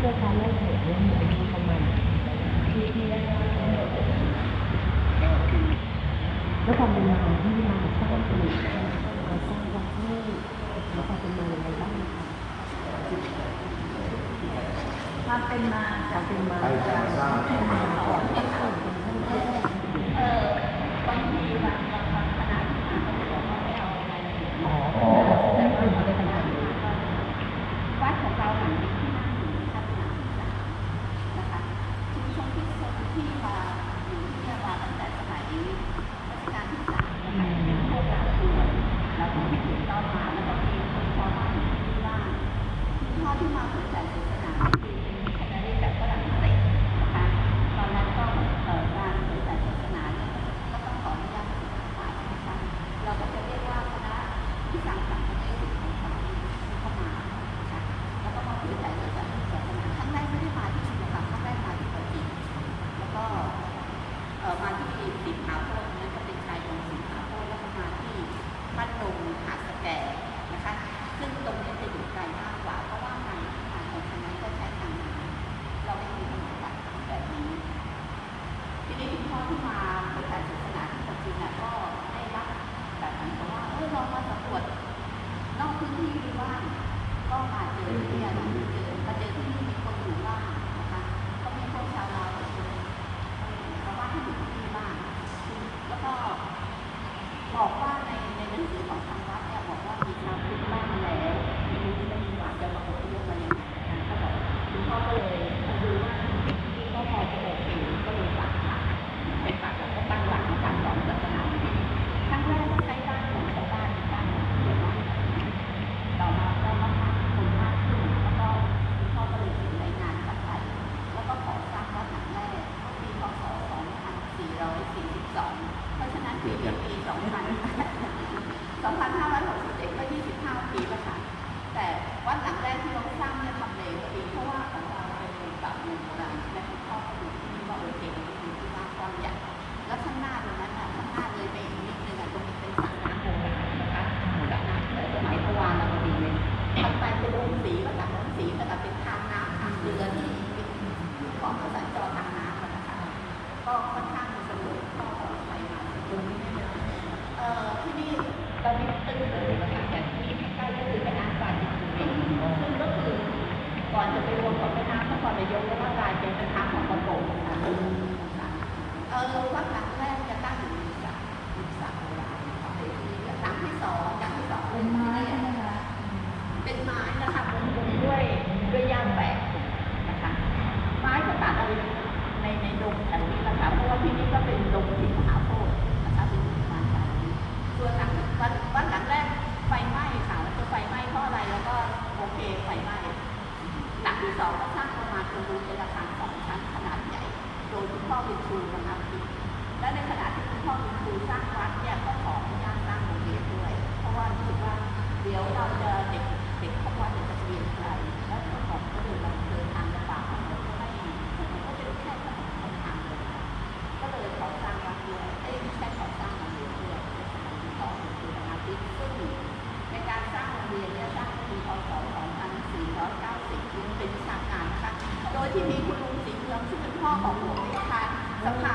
เพื่อการเล่นเหตุเนี่ยมีอายุประมาณที่ที่แรกแล้วความเป็นมาของที่มาสร้างผลิตมาสร้างวัดนี่แล้วความเป็นมาอย่างไรบ้างคะความเป็นมาความเป็นมาการสร้างก่อนที่จะเป็นท่านแรก เออบางทีบางบางคณะที่มาเขาบอกว่าไม่เอาอะไรเลย อ๋อแต่ว่าเขาได้ขนาดนี้ วัดของเราหลังนี้ที่นั่งอยู่ทัศนศึกษานะคะชุมชนที่คนที่มาอยู่ที่นี่มาตั้งแต่สมัยรัชกาลที่สามนะคะเป็นพวกเราคือเราต้องให้ถูกต้องมาแล้วก็มีคนพอมาอยู่ที่บ้านคุณพ่อที่มาเผยแผ่ศาสนาคือเป็นคณะเรียนแบบฝรั่งเศสนะคะตอนนั้นก็เอ่อการเผยแผ่ศาสนาเนี่ยก็ต้องขออนุญาตศึกษาไปนะคะเราก็จะเรียกว่าคณะที่สั่งสรรค์ประเทศของเขาที่เข้ามานะคะ แล้วก็มาเผยแผ่ศาสนาศาสนาครั้งแรกไม่ได้มาที่ชุมชนครั้งแรกมาที่ปัจจิตแล้วก็เอ่อมาที่สิงหาโพธิ์นั่นก็เป็นชายดงสิงหาโพธิ์แล้วก็มาที่บ้านดงหาดสแกนะคะ ซึ่งตรงนี้จะอยู่ไกลมากกว่า เพราะว่าการทางของคณะก็ใช้ทางน้ำเราไม่มีถนนแบบแบบนี้ ทีนี้คุณพ่อที่มาเผยแผ่ศาสนาที่ปัจจิตน่ะก็ได้รับแบบนั้นเพราะว่าเออเรามาสำรวจ นอกพื้นที่มีบ้านก็มาเจอที่เนี่ยนะเจอมาเจอที่นี่มีคนอยู่บ้านนะคะ ก็มีพวกชาวลาวหลายคนชาวบ้านที่อยู่ที่นี่บ้านแล้วก็ บอกว่าในในหนังสือของทางวัดเนี่ยบอกว่ามีชาวพื้นบ้านแล้วไม่รู้ที่ไม่มีหวานจะมาอพยพมายังไงนะก็บอกคุณพ่อก็เลยมาดูว่าที่ก็พอจะโอเคก็เลยฝากหลักเป็นฝากหลักก็ตั้งหลักในการสอนศาสนาครั้งแรกก็ใช้บ้านของชาวบ้านบ้านของชาวบ้านต่อมาก็มากคนมากขึ้นแล้วก็คุณพ่อก็เลยเขียนรายงานกลับไปแล้วก็ขอสร้างวัดหลังแรกเมื่อปีพศ 2442 เพราะฉะนั้นปีนี้ปี2000 2561ก็25ปีแล้วค่ะ แต่วัดหลังแรกที่เราสร้างเนี่ยทำเลก็ดีเพราะว่าของเราเป็นเมืองเก่าเมืองโบราณและคุณพ่อก็ดูที่นี่ว่าโอเคมันเป็นที่ว่างกว้างใหญ่แล้วข้างหน้าตรงนั้นน่ะข้างหน้าเลยไปอีกนิดนึงอะตรงนี้เป็นสระน้ำโบราณนะคะสระน้ำแต่สมัยพระวานวดีเลยถัดไปเป็นโรงสีก็จากโรงสีก็จะเป็นทางน้ำทางเรือที่ของเขาสัญจรทางน้ำนะคะก็ค่อนข้างสะดวก เอ่อที่นี่เรามีตึกเลยนะคะแต่ที่ใกล้ก็คือแม่น้ำปาจีนบุรีซึ่งก็คือก่อนจะไปรวมกับแม่น้ำนครนายกแล้วก็กลายเป็นแม่น้ำของประกงค่ะเออวัด ครูนะคะพี่และในขณะที่คุณพ่อเป็นครูสร้างวัดเนี่ยก็ขออนุญาตสร้างโรงเรียนด้วย เพราะว่ารู้สึกว่าเดี๋ยวเราจะเด็กเด็กเข้าวัดเดี๋ยวจะเรียนอะไกลแล้วเจ้าของก็เลยเราเดินทางลำบากเราก็ไม่มันก็เป็นแค่ถนนหนทางเดินก็เลยขอสร้างวัดด้วยเอ้ไม่ใช่ขอสร้างโรงเรียนด้วยในสมัยที่พ่อเป็นครูนะคะที่ซึ่งในการสร้างโรงเรียนเนี่ยสร้างในปีพศ2490ยังเป็นวิชาการนะคะโดยที่มีคุณลุงศรีเมืองซึ่งเป็นพ่อของหลวงในสภาสภา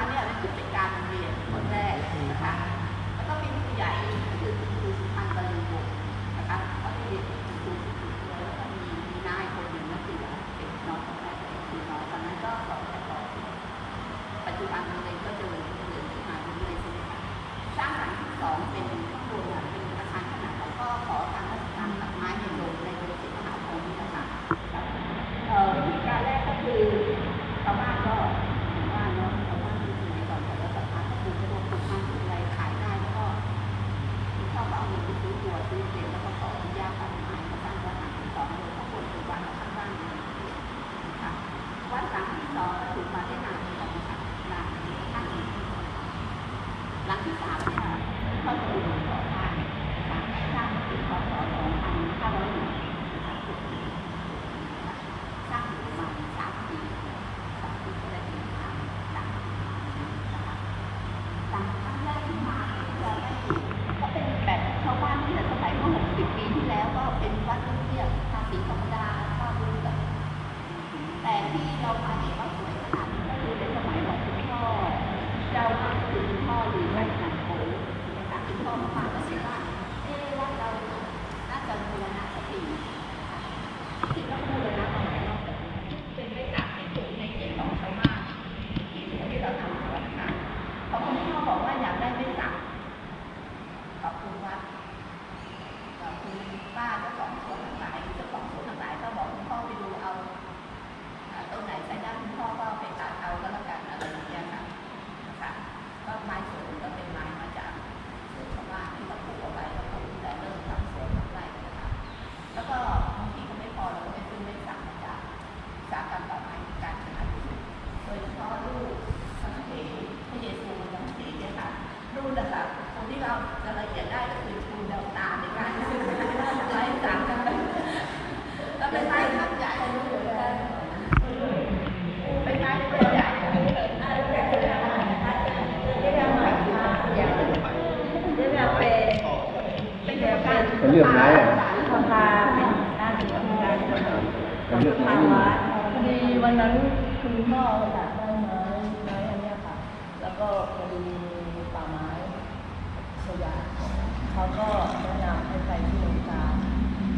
หลังที่สาม จะละเอียดได้ก็คือชูดาวตาในการซื้อไม้สักกันแล้วเป็นไม้ทับใหญ่เลยไปได้ตัวใหญ่เป็นเดียวกันเป็นเรื่องไม้อะพาพาเป็นด้านที่ทำงานเป็นเรื่องไม้ทางวัดพอดีวันนั้นคุณพ่ออยากได้ไม้ไม้อันเนี้ยค่ะ แล้วก็พอดีป่าไม้สยาม เขาก็แนะนำให้ไปที่โรงกา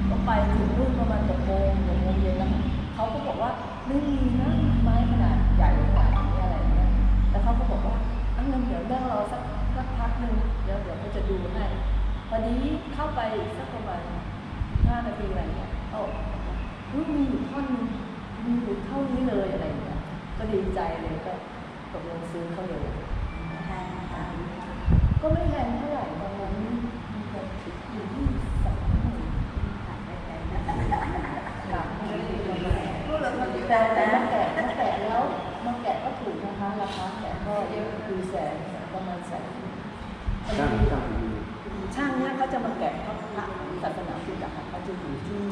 ก็ไปถึงรุ่นประมาณหกโมงหกโมงเย็นแล้วค่ะเขาก็บอกว่าไม่มีนะไม้ขนาดใหญ่ขนาดนี้อะไรเงี้ยแล้วเขาก็บอกว่าอันนั้นเดี๋ยวนั่งรอสักสักพักหนึ่งเดี๋ยวเดี๋ยวเขาจะดูให้พอดีเข้าไปสักประมาณห้านาทีอะไรเงี้ยเขาบอกว่าอุ๊ยมีอยู่ท่อนมีอยู่เท่านี้เลยอะไรเงี้ยก็ดีใจเลยก็ตกลงซื้อเขาเลยทางทางก็ไม่แพงเท่าไหร่ แต่แต่มาแกะมาแกะแล้วมาแกะก็ถูกนะคะราคาแกะก็คือแสนประมาณแสนช่างช่างช่างเนี่ยเขาจะมาแกะพระพระศาสนาพุทธอะค่ะเขาจะอยู่ที่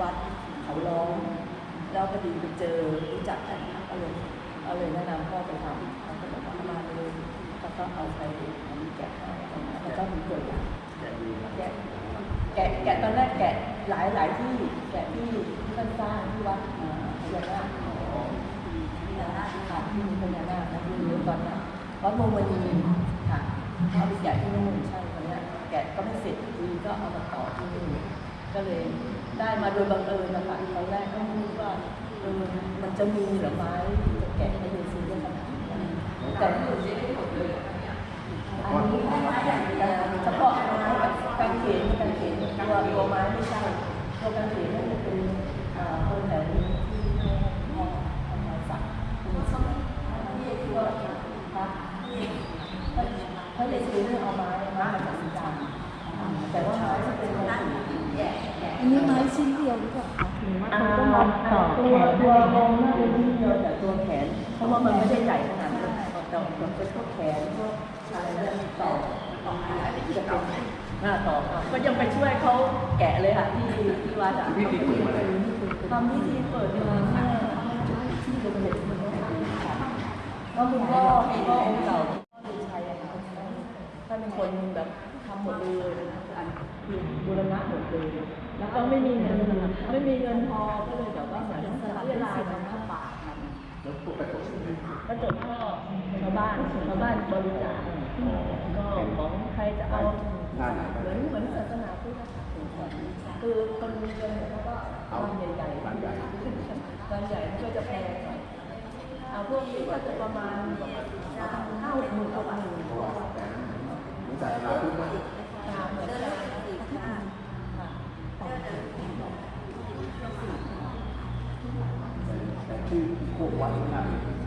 วัดเขาล้อมแล้วพอดีไปเจอรู้จักกันก็เลยเอาเลยแนะนำพ่อไปทำเขาก็บอกว่ามาเลยแล้วก็เอาไปทำแกะแล้วก็มีตัวอย่าง แกะแกะตอนแรกแกะหลายหลายที่แกะที่ที่านสร้างที่วัดเอ่อพญานาคพญานาคค่ะที่มีพญานาคนะที่รู้ตอนนั้นวัดวงมณีค่ะเอาไปแกะที่นู่นใช่ตอนเนี้ยแกะก็ไม่เสร็จดีก็เอามาต่อที่นี่ก็เลยได้มาโดยบังเอิญนะคะตอนแรกก็ไม่รู้ว่าเออมันจะมีหรือไม้ที่จะแกะให้เยซูได้ขนาดนี้แต่ที่อยู่ที่นี่หมดเลยอันนี้เฉพาะไม้กาง เขนกางเขียนตัวตัวไม้ไม่ใช่ตัวกางเขียนนั่นจะเป็นเอ่อคนแถวนี้ที่ให้พ่อเอามาสักคุณสมัยที่ตัวครับเขาเลยซื้อเอาไม้ไม้มาจากสีดำแต่ว่าไม้ที่เป็นไม้อันนี้ไม้ชิ้นเดียวหรือเปล่าคะถึงว่าเขาต้องมาต่อตัวตัวมองน่าจะที่เดียวแต่ตัวแขน เพราะว่ามันไม่ได้ใหญ่ขนาดนั้นแต่มันเป็นพวกแขนพวกอะไรต่อต่ออะไรจะเป็น หน้าต่อค่ะก็ยังไปช่วยเขาแกะเลยค่ะที่ที่วัดอะวิธีปลูกอะไรทำพิธีเปิดมาเมื่อที่โรงเรียนมันก็ค่ะแล้วคุณพ่อคุณพ่อองค์เก่าพ่อเดชัยอะค่ะท่านเป็นคนแบบทำหมดเลยอันคือบูรณะหมดเลยแล้วก็ไม่มีเงินไม่มีเงินพอก็เลยแบบว่าเหมือนสลับเวลาทำผ้าป่ากันแล้วพวกกระจกกระจกก็ชาวบ้านชาวบ้านบริจาคก็ของใครจะเอา หน้าไหนเหมือนเหมือนศาสนาพุทธค่ะคือคนมีเงินเนี่ยเขาก็เอาใหญ่ๆบ้านใหญ่บ้านใหญ่ก็จะแพงหน่อยเอาพวกนี้ก็จะประมาณห้าหกหมื่นกว่าบาทเพราะว่าแต่เหมือนศาสนาพุทธนะตามเหมือนกันค่ะแต่ที่พวกวัดน่าจะเป็นการเป็น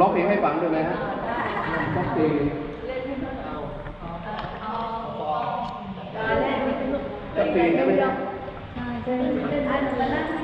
ร้องเพลงให้ฟังด้วยไหมฮะร้องเพลงจะเพลงใช่ไหมใช่จะเป็นอันนั้น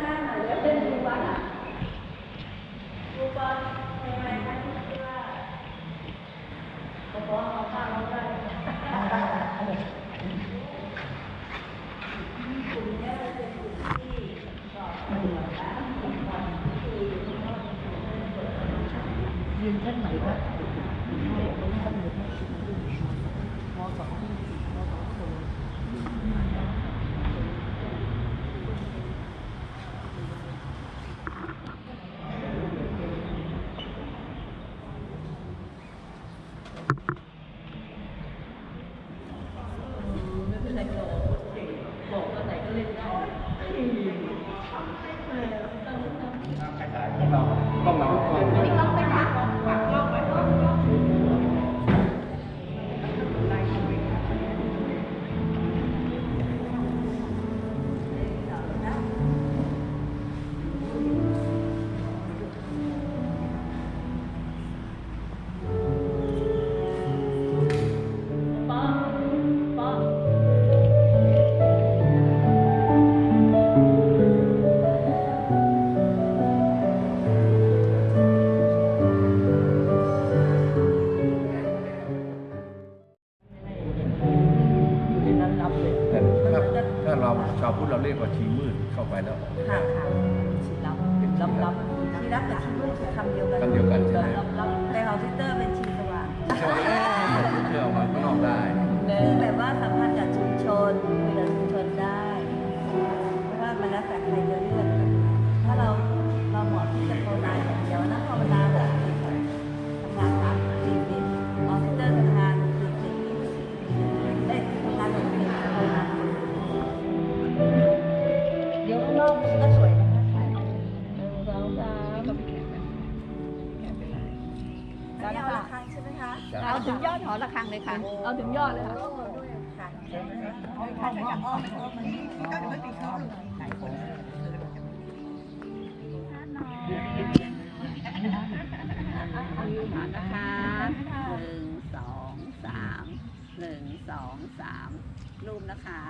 เอาถึงยอดหอระฆังเลยค่ะ เอาถึงยอดเลยค่ะหอนะคะหนึ่งสองสามหนึ่งสองสามรูปนะคะ